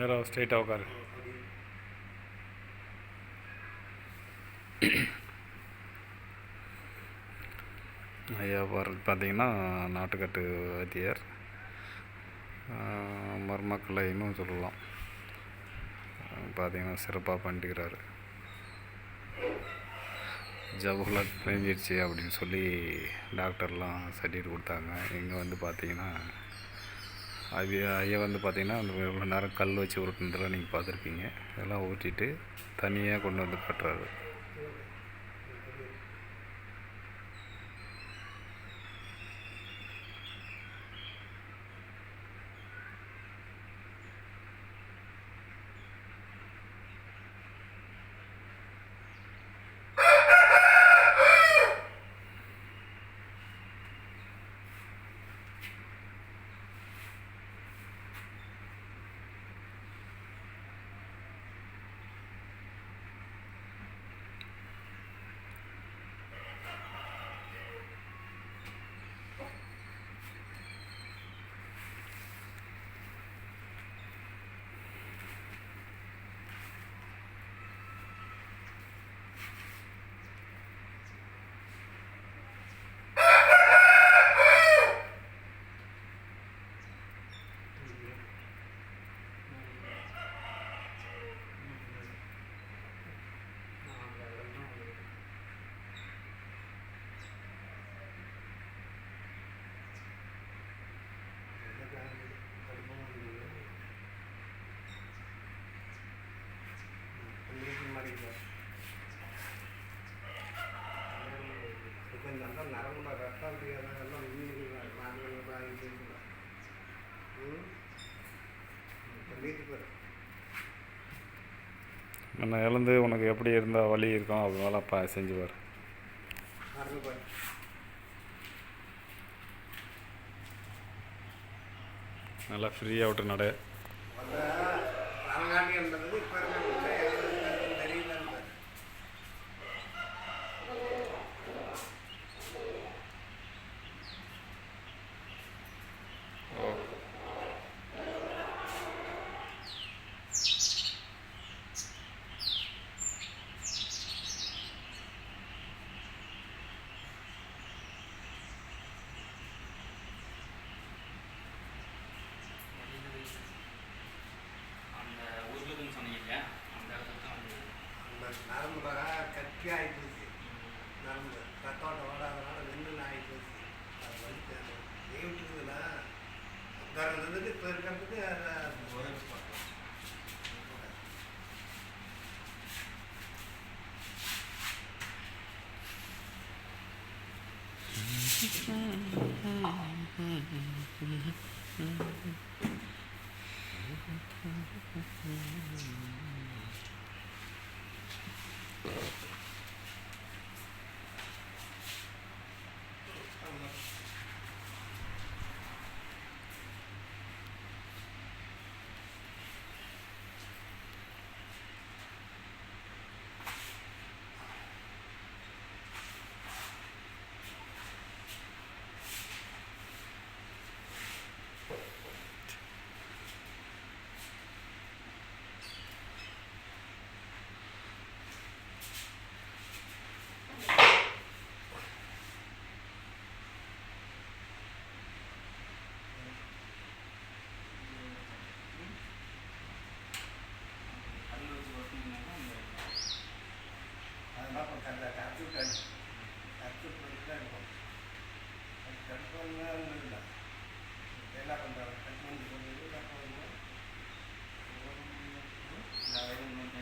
நேராக ஸ்ட்ரைட்டாக உட்காரு ஐயா பாரு பார்த்தீங்கன்னா நாட்டுக்கட்டு வாத்தியார். ஆஹ் இன்னும் சொல்லலாம். பார்த்தீங்கன்னா சிறப்பாக பண்ணிட்டுக்கிறாரு ஜவஹர்லால் பிரிஞ்சிடுச்சு அப்படின்னு சொல்லி டாக்டர்லாம் சர்டிஃபிகேட் கொடுத்தாங்க. இங்கே வந்து பார்த்தீங்கன்னா அது ஐயா வந்து பார்த்திங்கன்னா அந்த இவ்வளோ நேரம் கல் வச்சு உருட்டுனதெல்லாம் நீங்கள் பார்த்துருப்பீங்க. இதெல்லாம் ஊற்றிட்டு தனியாக கொண்டு வந்து கட்டுறாரு என்ன இழந்து உனக்கு எப்படி இருந்தால் வலி இருக்கும் அதனால அப்போ செஞ்சுவார் நல்லா ஃப்ரீயாக விட்டு நட. கட்டி ஆகி போச்சு நரம்பு ரத்தோட்டம் ஓடாதனால வெண்ணு ஆகி போச்சு அது வந்து விட்டுருக்குதுன்னா அங்கே இருந்ததுக்கு இப்போ இருக்கிறதுக்கு அதை உதவி பார்க்கலாம். கல் கட் பண்ணலாம் இல்லை என்ன பண்ணுறாங்க கட் பண்ணி சொல்லுது கட் பண்ணி இந்த வயது முன்னூற்றி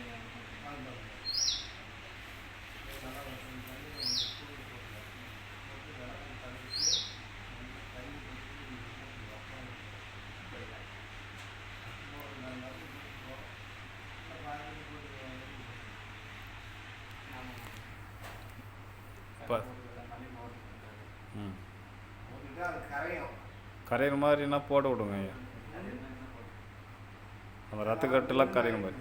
நல்லா பண்ணி பண்ணி ஸ்கூல் போட்டுருக்காங்க போட்டு விளக்கம் தள்ளிட்டு தண்ணி கொடுத்து போயிடலாம் ஒரு நாலு நாள் வீட்டுக்கு போகிறோம் வாங்கி போட்டு ப- மணி ம் போட்டுட்டு அது கரையும் கரையிற மாதிரினா போட விடுங்க ஐயா? அது என்ன அந்த கட்டுலாம் கரையிற மாதிரி.